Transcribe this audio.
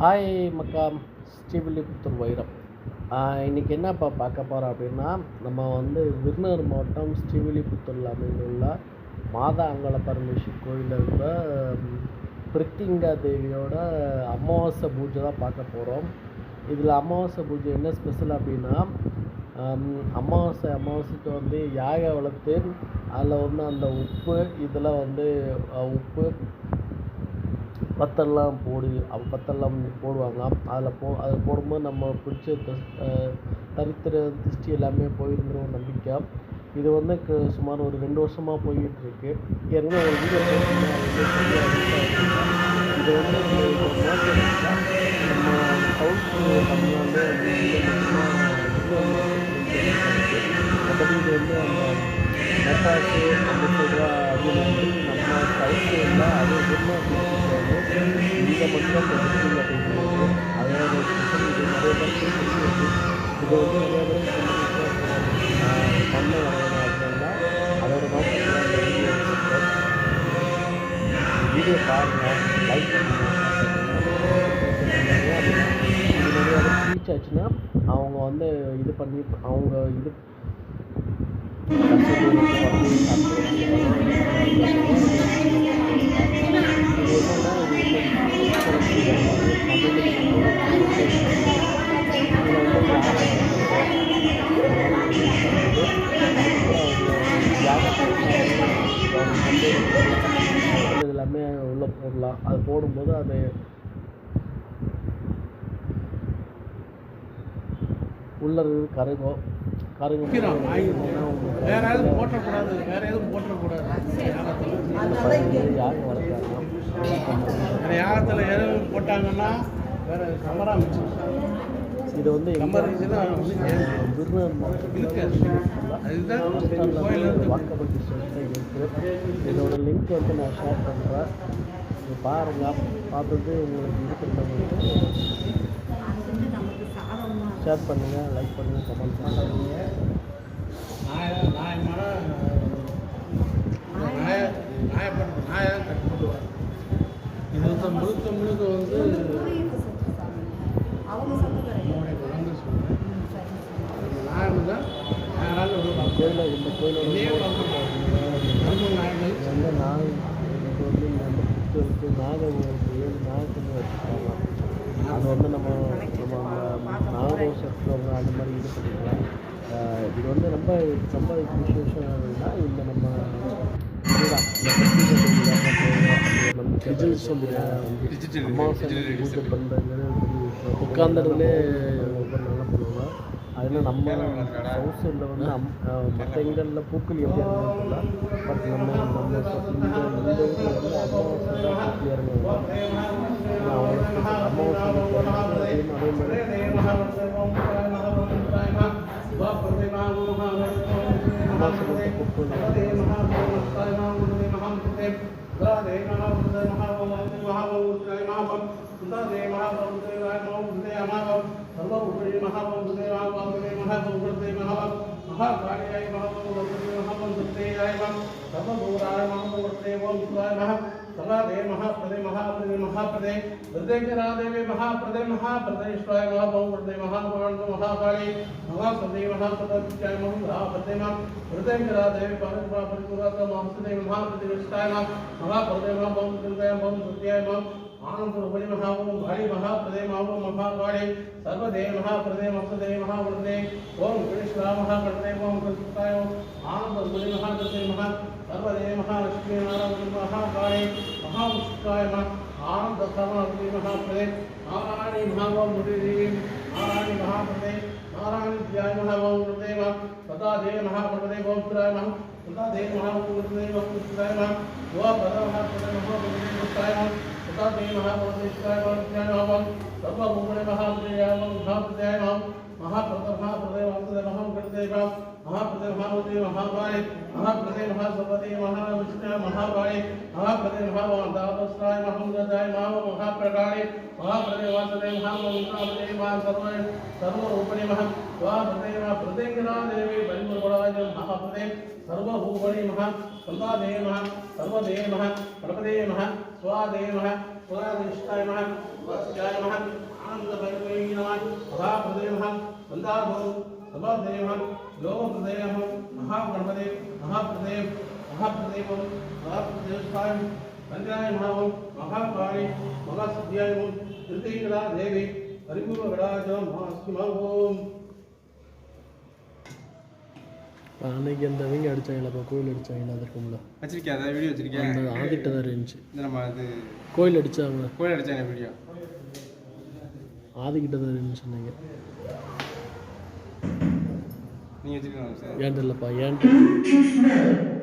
Hi மக்கா ஸ்ரீவில்லிபுத்தூர் வைரம். இன்றைக்கி என்னப்பா பார்க்க போகிறோம் அப்படின்னா நம்ம வந்து விருதுநகர் மாவட்டம் ஸ்ரீவில்லிபுத்தூரில் அமைந்துள்ள மாதா அங்காள பரமேஸ்வரி கோயிலில் இருந்த பிரித்திங்கா தேவியோட அமாவாசை பூஜை தான் பார்க்க போகிறோம் இதில் அமாவாசை பூஜை என்ன ஸ்பெஷல் அப்படின்னா அமாவாசை அமாவாசைக்கு வந்து யாகை வளர்த்து அதில் வந்து அந்த உப்பு இதெல்லாம் வந்து உப்பு பத்தெல்லாம் போடு பத்தெல்லாம் போடுவாங்க அதில் போ அதில் போடும்போது நம்ம பிடிச்ச தரித்திர திருஷ்டி எல்லாமே போயிருங்கிற ஒரு நம்பிக்கை. இது வந்து க சுமார் ஒரு ரெண்டு வருஷமாக போய்கிட்டு ஏன்னா ஏற்கனவே ஒரு வீடியோ இது வந்து நம்ம சவுத் தமிழ்நாடு வந்து மற்றபடி இது வந்து அந்த அப்படின்னு சொல்கிற அது வந்து நம்ம சவுத்தில் அது திருநெல்வேலி வந்து இங்கே மட்டும் அதோட இது நிறைய இது வந்து நிறைய பண்ண வரணும் அப்படின்னா அதோட நோக்கத்தில் வீடியோ வீடியோ பாருங்கள் லைக் பண்ணுங்கள் இது நிறைய ரீச் ஆச்சுன்னா அவங்க வந்து இது பண்ணி அவங்க இது எல்லாமே உள்ள போடலாம். அது போடும்போது அது உள்ளது இருக்கிறது கருகும் வாங்கிக்கிறோம் வேற எதுவும் போட்டக்கூடாது. வேற எதுவும் போட்டக்கூடாது. யாரும் வளர்க்குறாங்க வேற யாகத்தில் எதுவும் போட்டாங்கன்னா வேற கமரா இது வந்து இருக்குது இதோட லிங்க் வந்து நான் ஷேர் பண்ணுறேன் பாருங்கள் பார்த்துட்டு உங்களுக்கு இது பண்ணுறவங்களுக்கு ஷேர் பண்ணுங்கள் லைக் பண்ணுங்கள் கமெண்ட் பண்ணுங்கள் நாய நாயமான நாய நாயப்பட்ட நாயம் கட்டுப்படுவார் இது வந்து முழுக்க முழுக்க வந்து விடுவாங்க கோயிலில் இந்த கோயிலோட வந்து நாய் இதுக்கு வந்து நம்ம புத்து இருக்குது நாகம் ஏழு நாகத்துக்கு வச்சுருக்காங்க. அது வந்து நம்ம வந்து அந்த மாதிரி இது பண்ணிக்கலாம் இது வந்து ரொம்ப ரொம்ப என்னன்னா இந்த நம்ம ஒவ்வொரு நல்லா பண்ணுவாங்க. அதில் நம்ம சவுத் சைடில் வந்து அம் மற்ற இடங்களில் பூக்கள் எப்படி இறங்குறதுல பட் நம்ம நம்ம இந்த இந்த ஊரில் வந்து அமாவாசை தான் பூக்கள் இறங்குவாங்க அமாவாசை அதே மாதிரி அமாவாசை பூக்கள் سگ دے مہی مہا مہا پدے مہاپے مہا پدھے مہا مہا مہا سدی مہیا مہا ماحول آنندرہ مہا مو محایے سردی مسئم ودے او گڑیش رم کرا آنندے محاشا آنندی نا راش دیا மகா சதா தேவ மகாபிரதே தியாய மகா சர்வ பூமணி மகாபிரதே மகாபிரதே மகாபிரதே மகாபிரதே வாசுதே மகாபிரதே மகாபிரதே மகாபதி மகாபாலி மகாபிரதே மகாசபதி மகாவிஷ்ணு மகாபாலி மகாபிரதே மகாவாந்தாபஸ்ராய மகம்தாய மகா மகாபிரகாளி மகாபிரதே வாசதே மகாமந்திராபதே மகா சர்வ சர்வரூபணி மகா வாபிரதே பிரதேங்கிரா தேவி பரிமளபடாய மகாபிரதே சர்வபூபணி மகா சந்தாதே மகா சர்வதே மகா பிரபதே மகா சுவாதே மகா புராதிஷ்டாய நம வசியாய நம ஆனந்த பைரவே நம மகாபிரதே நம வந்தாபோ சபாதே நம லோகபிரதே நம மகாகணபதே மகாபிரதே மகாபிரதேவம் மகாபிரதேஷ்டாயம் பஞ்சாய மகாவம் மகாகாளி மகாசித்தியாயமும் திருத்தீகரா தேவி பரிபூர்வ கடாஜம் அன்னைக்கு அந்த அவங்க அடிச்சாங்களா கோயில் அடிச்சாங்களா அது இருக்கும்ல வச்சிருக்கியா? அதை வீடியோ வச்சிருக்கேன் அந்த ஆதிட்ட தான் இருந்துச்சு. இந்த நம்ம அது கோயில் அடிச்சாங்க கோயில் அடிச்சாங்க வீடியோ ஆதிக்கிட்ட தான் இருந்துச்சு சொன்னீங்க. நீங்கள் வச்சிருக்கீங்களா சார்? இல்லைப்பா ஏன்ட்டு விளக்கெடுத்து